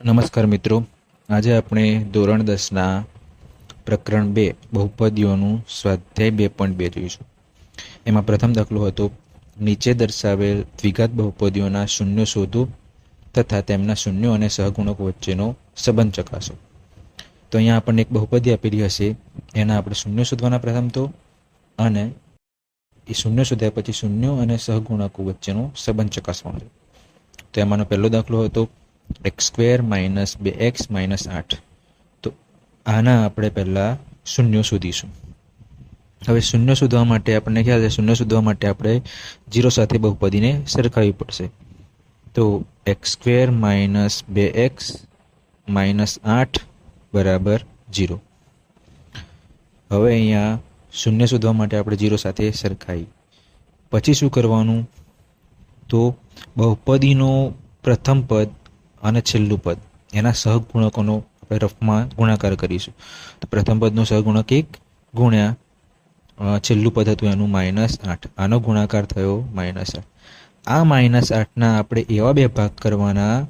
નમસ્કાર મિત્રો. આજે આપણે ધોરણ દસના પ્રકરણ બે, બહુપદીઓનું સ્વાધ્યાય બે પોઈન્ટ બે જોઈશું. એમાં પ્રથમ દાખલો હતો, નીચે દર્શાવેલ દ્વિઘાત બહુપદીઓના શૂન્યો શોધો તથા તેમના શૂન્યો અને સહગુણકો વચ્ચેનો સંબંધ ચકાસો. તો અહીંયા આપણને એક બહુપદી આપેલી હશે, એના આપણે શૂન્ય શોધવાના પ્રથમ તો, અને એ શૂન્ય શોધ્યા પછી શૂન્યો અને સહગુણકો વચ્ચેનો સંબંધ ચકાસવાનો તો એમાંનો પહેલો દાખલો હતો એક્સ સ્ક્વેર માઇનસ બે એક્સ માઇનસ આઠ. તો આના આપણે પહેલાં શૂન્ય શોધીશું. હવે શૂન્ય શોધવા માટે આપણને ખ્યાલ છે, શૂન્ય શોધવા માટે આપણે જીરો સાથે બહુપદીને સરખાવવી પડશે. તો એક્સ સ્ક્વેર માઇનસ બે એક્સ માઇનસ આઠ બરાબર જીરો હવે અહીંયા શૂન્ય શોધવા માટે આપણે જીરો સાથે સરખાવી. પછી શું કરવાનું? તો બહુપદીનો પ્રથમ પદ અને છેલ્લું પદ. એના સહગુણકોનો આપણે રફમાં ગુણાકાર કરીશું. તો પ્રથમ પદનો સહગુણક એક ગુણ્યા છેલ્લું પદ હતું એનું માઇનસ આઠ. આનો ગુણાકાર થયો માઇનસ આઠ. આ માઇનસ આઠના આપણે એવા બે ભાગ કરવાના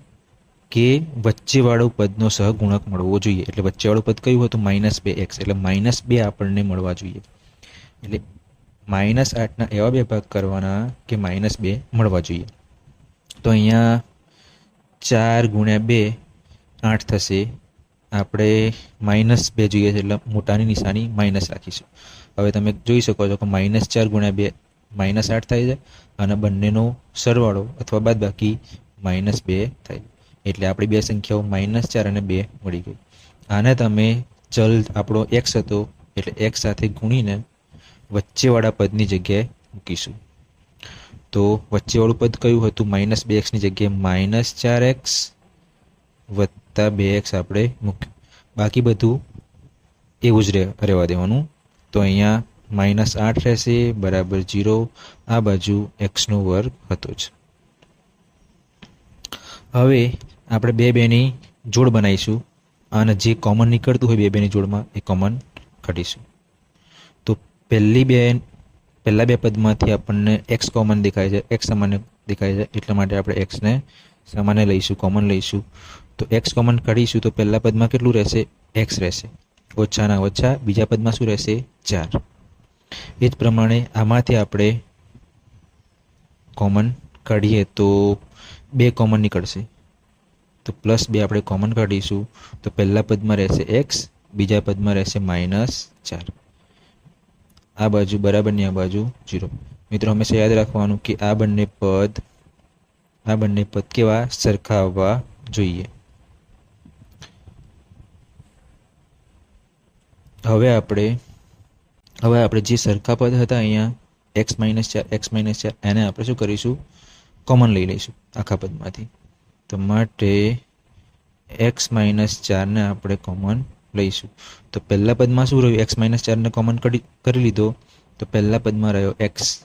કે વચ્ચેવાળું પદનો સહગુણક મળવો જોઈએ. એટલે વચ્ચેવાળું પદ કયું હતું? માઇનસ બે એક્સ. એટલે માઇનસ બે આપણને મળવા જોઈએ. એટલે માઇનસ આઠના એવા બે ભાગ કરવાના કે માઇનસ બે મળવા જોઈએ. તો અહીંયા ચાર ગુણ્યા બે, આઠ થશે. આપણે માઇનસ બે જોઈએ છે, એટલે મોટાની નિશાની માઇનસ રાખીશું. હવે તમે જોઈ શકો છો કે માઇનસ ચાર ગુણ્યા બે માઇનસ આઠ થાય છે અને બંનેનો સરવાળો અથવા બાદ બાકી માઇનસ બે થાય. એટલે આપણી બે સંખ્યાઓ માઇનસ ચાર અને બે મળી ગઈ. આને તમે ચલ આપણો એક્સ હતો, એટલે એક્સ સાથે ગુણીને વચ્ચેવાળા પદની જગ્યાએ મૂકીશું. તો વચ્ચેવાળું પદ કયું હતું? માઇનસ બે એક્સની જગ્યાએ માઇનસ ચાર એક્સ વત્તા બે એક્સ આપણે મૂક્યું. બાકી બધું એવું જ રહે રહેવા દેવાનું. તો અહીંયા માઇનસ આઠ રહેશે, બરાબર જીરો. આ બાજુ એક્સનો વર્ગ હતો જ. હવે આપણે બે બેની જોડ બનાવીશું અને જે કોમન નીકળતું હોય બે બેની જોડમાં એ કોમન કાઢીશું. તો પહેલી બે પહેલા બે પદમાંથી આપણને એક્સ કોમન દેખાય છે એક્સ સામાન્ય દેખાય છે, એટલા માટે આપણે એક્સને સામાન્ય લઈશું કોમન લઈશું. તો એક્સ કોમન કાઢીશું તો પહેલાં પદમાં કેટલું રહેશે? એક્સ રહેશે. ઓછાના ઓછા બીજા પદમાં શું રહેશે? ચાર. એ જ પ્રમાણે આમાંથી આપણે કોમન કાઢીએ તો બે કોમન નીકળશે. તો પ્લસ બે આપણે કોમન કાઢીશું તો પહેલા પદમાં રહેશે એક્સ બીજા પદમાં રહેશે માઇનસ ચાર. આ બાજુ બરાબરની આ બાજુ જીરો મિત્રો, હંમેશા યાદ રાખવાનું કે આ બંને પદ, આ બંને પદ કેવા? સરખા આવવા જોઈએ. હવે આપણે હવે આપણે જે સરખા પદ હતા અહીંયા એક્સ માઇનસ ચાર એક્સ માઇનસ ચાર, એને આપણે શું કરીશું? કોમન લઈ લઈશું આખા પદમાંથી. તો માટે એક્સ માઇનસ ચારને આપણે કોમન લઈશું. તો પહેલા પદમાં શું રહ્યું? એક્સ માઇનસ ચારને કોમન કરી લીધો. તો પહેલા પદમાં રહ્યો એક્સ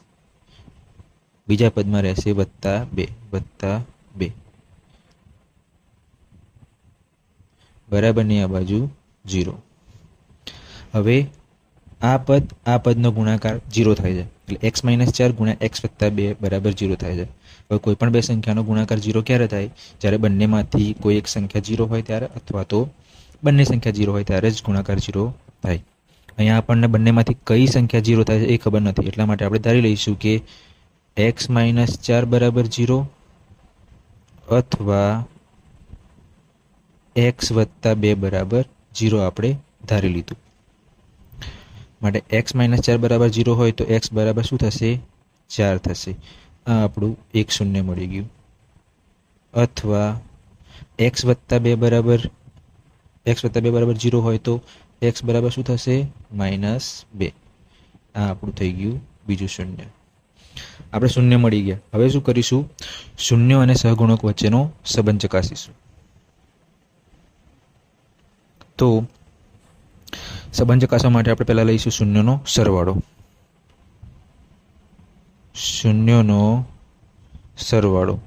બીજા પદમાં રહેશે વત્તા બે વત્તા બે. બરાબરની આ બાજુ જીરો હવે આ પદ, આ પદનો ગુણાકાર જીરો થાય છે. એટલે એક્સ માઇનસ ચાર ગુણ્યા એક્સ વત્તા બે બરાબર જીરો થાય છે. હવે કોઈ પણ બે સંખ્યાનો ગુણાકાર જીરો ક્યારે થાય? જ્યારે બંનેમાંથી કોઈ એક સંખ્યા જીરો હોય ત્યારે અથવા તો બંને સંખ્યા જીરો હોય ત્યારે જ ગુણાકાર જીરો થાય. અહીંયા આપણને બંનેમાંથી કઈ સંખ્યા જીરો થાય છે એ ખબર નથી. એટલા માટે આપણે ધારી લઈશું કે એક્સ માઇનસ ચાર બરાબર જીરો અથવા એક્સ વત્તા બે બરાબર જીરો આપણે ધારી લીધું. માટે એક્સ માઇનસ ચાર બરાબર જીરો હોય તો એક્સ બરાબર શું થશે? ચાર થશે. આ આપણું એક શૂન્ય મળી ગયું. અથવા એક્સ વત્તા બે બરાબર એક્સ વત્તા બે બરાબર જીરો હોય તો એક્સ બરાબર શું થશે? માઇનસ બે. આ આપણું થઈ ગયું બીજું શૂન્ય. આપણે શૂન્ય મળી ગયા. હવે શું કરીશું? શૂન્ય અને સહગુણક વચ્ચેનો સંબંધ ચકાસીશું. તો સંબંધ ચકાસવા માટે આપણે પહેલાં લઈશું શૂન્યનો સરવાળો. શૂન્યનો સરવાળો.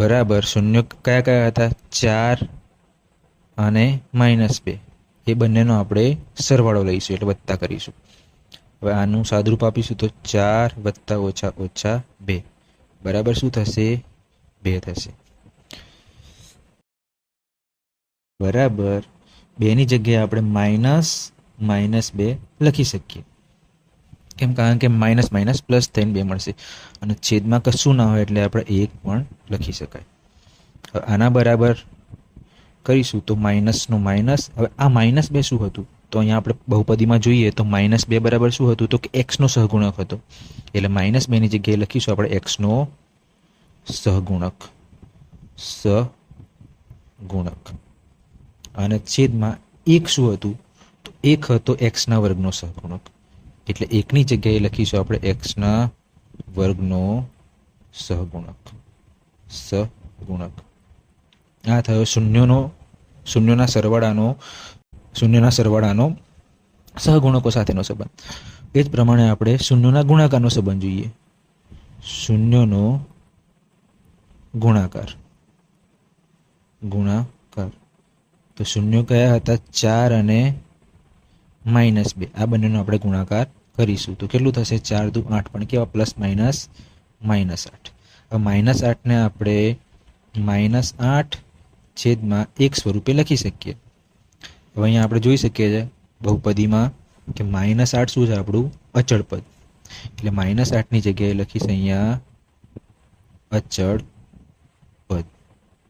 બરાબર શૂન્ય કયા કયા હતા? ચાર અને માઇનસ બે. એ બંનેનો આપણે સરવાળો લઈશું, એટલે વત્તા કરીશું. હવે આનું સાદરૂપ આપીશું તો ચાર વત્તા ઓછા ઓછા બે. બરાબર શું થશે? બે થશે. બરાબર. બેની જગ્યાએ આપણે માઇનસ માઇનસ બે લખી શકીએ. કેમ? કારણ કે માઇનસ માઇનસ પ્લસ થઈને બે મળશે. અને છેદમાં કશું ના હોય એટલે આપણે એક પણ લખી શકાય. આના બરાબર કરીશું તો માઇનસનું માઇનસ હવે આ માઇનસ બે શું હતું? તો અહીંયા આપણે બહુપદીમાં જોઈએ તો માઇનસ બે બરાબર શું હતું? તો કે એક્સનો સહગુણક હતો. એટલે માઇનસ બેની જગ્યાએ લખીશું આપણે એક્સનો સહગુણક. સહગુણક. અને છેદમાં એક શું હતું? તો એક હતો એક્સના વર્ગનો સહગુણક. એટલે એકની જગ્યાએ લખીશું આપણે એક્સના વર્ગનો સહગુણક. સહગુણક. આ થયો શૂન્યનો, શૂન્યના સરવાળાનો શૂન્યના સરવાળાનો સહગુણકો સાથેનો સંબંધ. એ જ પ્રમાણે આપણે શૂન્યના ગુણાકારનો સંબંધ જોઈએ. શૂન્યનો ગુણાકાર. ગુણાકાર. તો શૂન્ય કયા હતા? ચાર અને માઇનસ બે. આ બંનેનો આપણે ગુણાકાર કરીશું. તો કેટલું થશે? ચાર દુ આઠ. પણ કેવા? પ્લસ, માઇનસ માઇનસ આઠ. હવે માઇનસ આઠને આપણે માઇનસ આઠ છેદમાં એક સ્વરૂપે લખી શકીએ. હવે અહીંયા આપણે જોઈ શકીએ છીએ બહુપદીમાં કે માઇનસ આઠ શું છે? આપણું અચળ પદ. એટલે માઇનસ આઠની જગ્યાએ લખીશ અહીંયા અચળ પદ.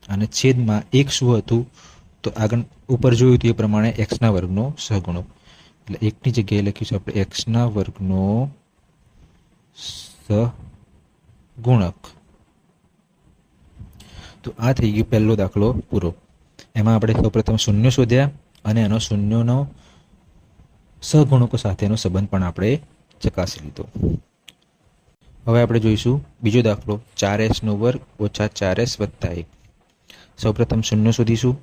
અને છેદમાં એક શું હતું? તો આગળ ઉપર જોયું હતું એ પ્રમાણે એક્સના વર્ગનો સહગુણક એટલે એકની જગ્યાએ લખીશું આપણે એક્સના વર્ગનો ગુણક તો આ થઈ ગયો પહેલો દાખલો પૂરો. એમાં આપણે સૌપ્રથમ શૂન્ય શોધ્યા અને એનો શૂન્યનો સહગુણકો સાથેનો સંબંધ પણ આપણે ચકાસી લીધો. હવે આપણે જોઈશું બીજો દાખલો, ચાર એસનો વર્ગ ઓછા ચાર એસ વત્તા એક. સૌપ્રથમ શૂન્ય શોધીશું.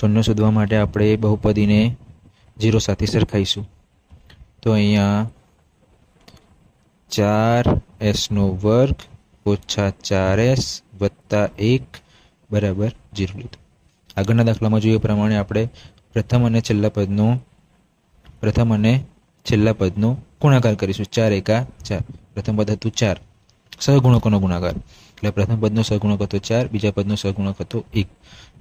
શૂન્ય શોધવા માટે આપણે બહુપદીને જીરો સાથે સરખાઈશું તો અહીંયા ચાર એસનો વર્ગ ઓછા ચાર એસ વત્તા એક બરાબર જીરો લીધું. આગળના દાખલામાં જોઈએ પ્રમાણે આપણે પ્રથમ અને છેલ્લા પદનો પ્રથમ અને છેલ્લા પદનો ગુણાકાર કરીશું. ચાર એકા ચાર. પ્રથમ પદ હતું ચાર. સહગુણકોનો ગુણાકાર. એટલે પ્રથમ પદનો સહગુણક હતો ચાર, બીજા પદનો સહગુણક હતો એક.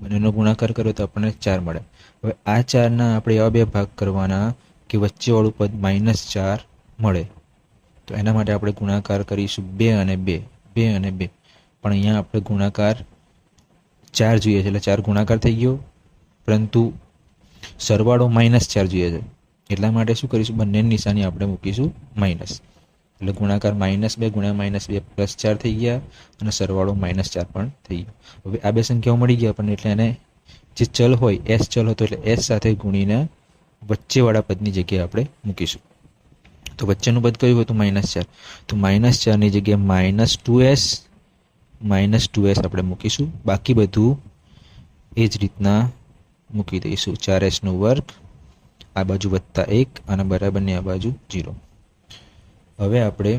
બંનેનો ગુણાકાર કર્યો તો આપણને ચાર મળે. હવે આ ચારના આપણે એવા બે ભાગ કરવાના કે વચ્ચેવાળું પદ માઇનસ ચાર મળે. તો એના માટે આપણે ગુણાકાર કરીશું બે અને બે બે અને બે. પણ અહીંયા આપણે ગુણાકાર ચાર જોઈએ છે. એટલે ચાર ગુણાકાર થઈ ગયો. પરંતુ સરવાળો માઇનસ ચાર જોઈએ છે. એટલા માટે શું કરીશું? બંનેની નિશાની આપણે મૂકીશું માઇનસ એટલે ગુણાકાર માઇનસ બે ગુણ્યા માઇનસ બે પ્લસ ચાર થઈ ગયા અને સરવાળો માઇનસ ચાર પણ થઈ ગયો. હવે આ બે સંખ્યાઓ મળી ગયા આપણને એટલે એને જે ચલ હોય એસ ચલ હતો એટલે એસ સાથે ગુણીને વચ્ચેવાળા પદની જગ્યાએ આપણે મૂકીશું. તો વચ્ચેનું પદ કયું હતું? માઇનસ ચાર. તો માઇનસ ચારની જગ્યાએ minus two s minus two s આપણે મૂકીશું. બાકી બધું એ જ રીતના મૂકી દઈશું. ચાર એસનો વર્ગ આ બાજુ વત્તા એક અને બરાબરની આ બાજુ જીરો હવે આપણે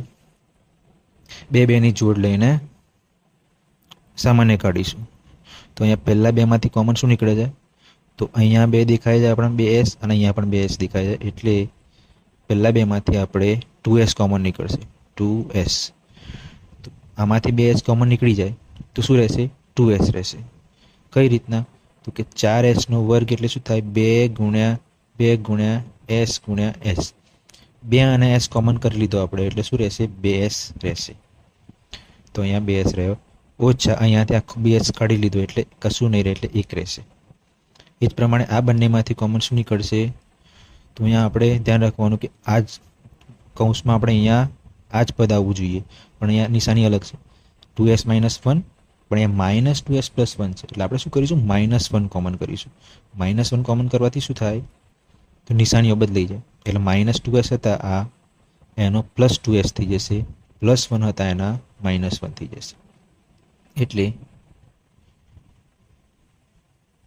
બે બેની જોડ લઈને સામાન્ય કાઢીશું. તો અહીંયા પહેલાં બેમાંથી કોમન શું નીકળે છે? તો અહીંયા બે દેખાય છે આપણે બે એસ અને અહીંયા પણ બે એસ દેખાય છે. એટલે પહેલાં બેમાંથી આપણે ટુ એસ કોમન નીકળશે. ટુ એસ આમાંથી બે એસ કોમન નીકળી જાય, તો શું રહેશે? ટુ એસ રહેશે. કઈ રીતના? તો કે ચાર એસનો વર્ગ એટલે શું થાય? બે ગુણ્યા બે ગુણ્યા એસ ગુણ્યા એસ બે અને એસ કોમન કરી લીધો આપણે, એટલે શું રહેશે? બે એસ રહેશે. તો અહીંયા બે એસ રહ્યો. ઓછા, અહીંયાથી આખું બે એસ કાઢી લીધું, એટલે કશું નહીં રહે, એટલે એક રહેશે. એ જ પ્રમાણે આ બંનેમાંથી કોમન શું નીકળશે? તો અહીંયા આપણે ધ્યાન રાખવાનું કે આ જ કૌંસમાં આપણે અહીંયા આ જ પદ આવવું જોઈએ. પણ અહીંયા નિશાની અલગ છે. ટુ એસ માઇનસ વન, પણ અહીંયા minus two s plus one છે. એટલે આપણે શું કરીશું? માઇનસ વન કોમન કરીશું. માઇનસ વન કોમન કરવાથી શું થાય? તો નિશાનીઓ બદલાઈ જાય. એટલે માઇનસ ટુ એસ હતા આ, એનો પ્લસ ટુ એસ થઈ જશે પ્લસ વન હતા એના માઇનસ વન થઈ જશે. એટલે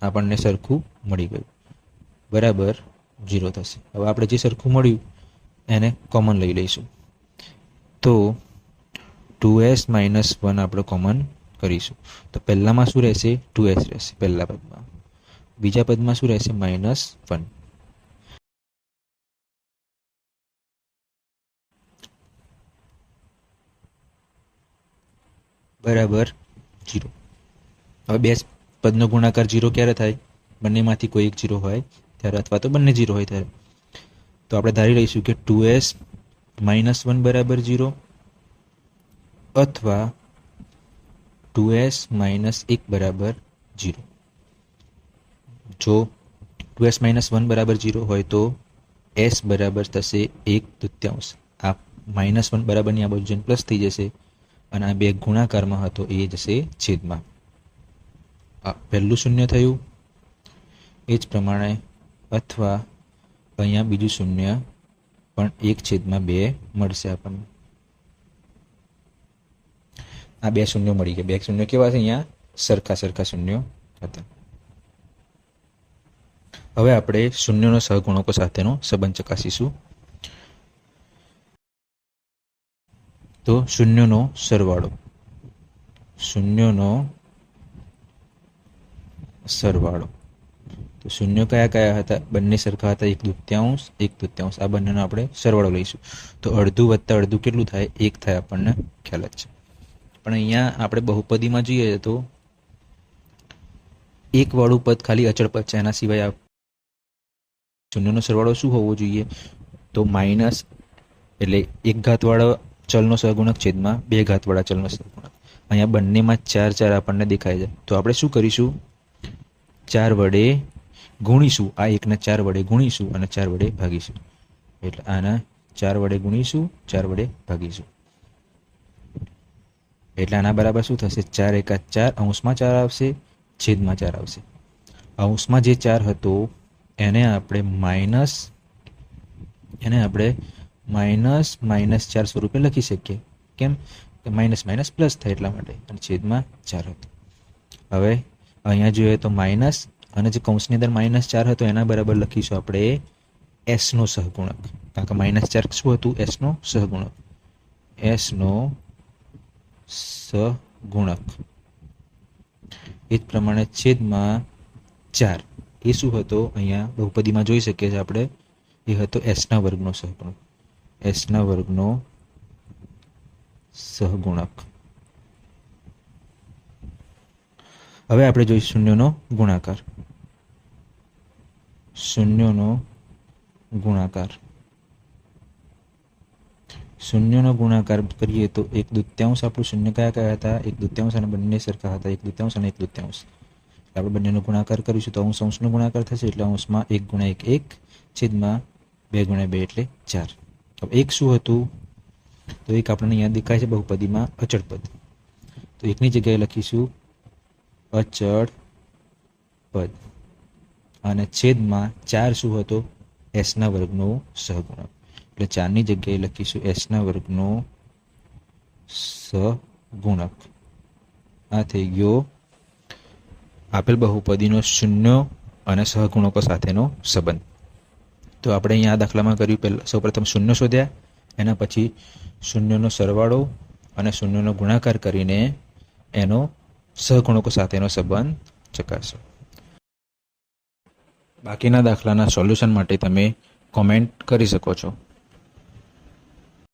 આપણને સરખું મળી ગયું. બરાબર જીરો થશે. હવે આપણે જે સરખું મળ્યું, એને કોમન લઈ લઈશું. તો ટુ એસ માઇનસ વન આપણે કોમન કરીશું. તો પહેલામાં શું રહેશે? ટુ એસ રહેશે પહેલા પદમાં. બીજા પદમાં શું રહેશે? માઇનસ વન બરાબર જીરો. હવે બે પદનો ગુણાકાર જીરો ક્યારે થાય? બંનેમાંથી કોઈ એક જીરો હોય ત્યારે અથવા તો બંને જીરો હોય ત્યારે. તો આપણે ધારી લઈશું કે ટુ એસ માઇનસ વન બરાબર જીરો અથવા ટુ એસ માઇનસ એક બરાબર જીરો. જો ટુ એસ માઇનસ વન બરાબર જીરો હોય તો એસ બરાબર થશે એક તૃત્યાંશ આ માઇનસ વન બરાબરની આ બાજુ પ્લસ થઈ જશે. અને આ બે ગુણાકારમાં હતો એ જશે છેદમાં. પહેલું શૂન્ય થયું. એ જ પ્રમાણે અથવા અહીંયા બીજું શૂન્ય પણ એક છેદમાં બે મળશે આપણને. આ બે શૂન્યો મળી ગયા. બે શૂન્યો કેવા છે અહીંયા? સરખા સરખા શૂન્યો હતા. હવે આપણે શૂન્યનો સહગુણકો સાથેનો સંબંધ ચકાસીશું. તો શૂન્યનો સરવાળો. શૂન્યનો સરવાળો. તો શૂન્ય કયા કયા હતા? બંને સરખા હતા, એક દૃત્યાંશ, એક તૃત્યાંશ આ બંનેનો આપણે સરવાળો લઈશું. તો અડધું વત્તા અડધું કેટલું થાય? એક થાય આપણને ખ્યાલ જ છે. પણ અહીંયા આપણે બહુપદીમાં જોઈએ તો એક વાળું પદ ખાલી અચળ પદ છે. એના સિવાય શૂન્યનો સરવાળો શું હોવો જોઈએ? તો માઇનસ એટલે એક ઘાતવાળા ચલનો સહગુણક છેદમાં બે ઘાતવાળા ચલનો સહગુણક. અહીંયા બંનેમાં ચાર ચાર આપણને દેખાય છે. તો આપણે શું કરીશું? ચાર વડે ગુણીશું. આ એકને ચાર વડે ગુણીશું અને ચાર વડે ભાગીશું. એટલે આના ચાર વડે ગુણીશું, ચાર વડે ભાગીશું. એટલે આના બરાબર શું થશે? ચાર એકા ચાર અંશમાં ચાર આવશે, છેદમાં ચાર આવશે. અંશમાં જે ચાર હતો, એને આપણે માઇનસ એને આપણે માઇનસ માઇનસ ચાર સ્વરૂપે લખી શકીએ. કેમ? કે માઇનસ માઇનસ પ્લસ થાય એટલા માટે. અને છેદમાં ચાર હતો. હવે અહીંયા જોઈએ તો માઇનસ અને જે કૌંસની અંદર માઇનસ ચાર હતો, એના બરાબર લખીશું આપણે એસનો સહગુણક. કારણ કે માઇનસ ચાર શું હતું? એસનો સહગુણક. એસનો સહગુણક. એ જ પ્રમાણે છેદમાં ચાર. એ શું હતો? અહીંયા બહુપદીમાં જોઈ શકીએ છીએ આપણે. એ હતો એસના વર્ગનો સહગુણક. એસના વર્ગનો સહગુણક. હવે આપણે જોઈ શૂન્યનો ગુણાકાર. શૂન્યનો ગુણાકાર. શૂન્યનો ગુણાકાર કરીએ તો એક દૂત્યાંશ આપણું શૂન્ય કયા કયા હતા? એક દૂત્યાંશ અને બંને સરખા હતા. એક દૂત્યાંશ અને એક દૂત્યાંશ. આપણે બંનેનો ગુણાકાર કરીશું તો અંશ અંશનો ગુણાકાર થશે એટલે અંશમાં એક ગુણ્યા એક એક છેદમાં બે ગુણ્યા બે એટલે ચાર. હવે એક શું હતું? તો એક આપણને અહીંયા દેખાય છે બહુપદીમાં અચળ પદ તો એકની જગ્યાએ લખીશું અચળ પદ અને છેદમાં ચાર શું હતો? એસના વર્ગનો સહગુણક. એટલે ચારની જગ્યાએ લખીશું એસના વર્ગનો સહગુણક. આ થઈ ગયો આપેલ બહુપદીનો શૂન્ય અને સહગુણકો સાથેનો સંબંધ. તો આપણે અહીંયા આ દાખલામાં કર્યું પહેલાં, સૌપ્રથમ શૂન્ય શોધ્યા, એના પછી શૂન્યનો સરવાળો અને શૂન્યનો ગુણાકાર કરીને એનો સહગુણકો સાથેનો સંબંધ ચકાસો. બાકીના દાખલાના સોલ્યુશન માટે તમે કોમેન્ટ કરી શકો છો.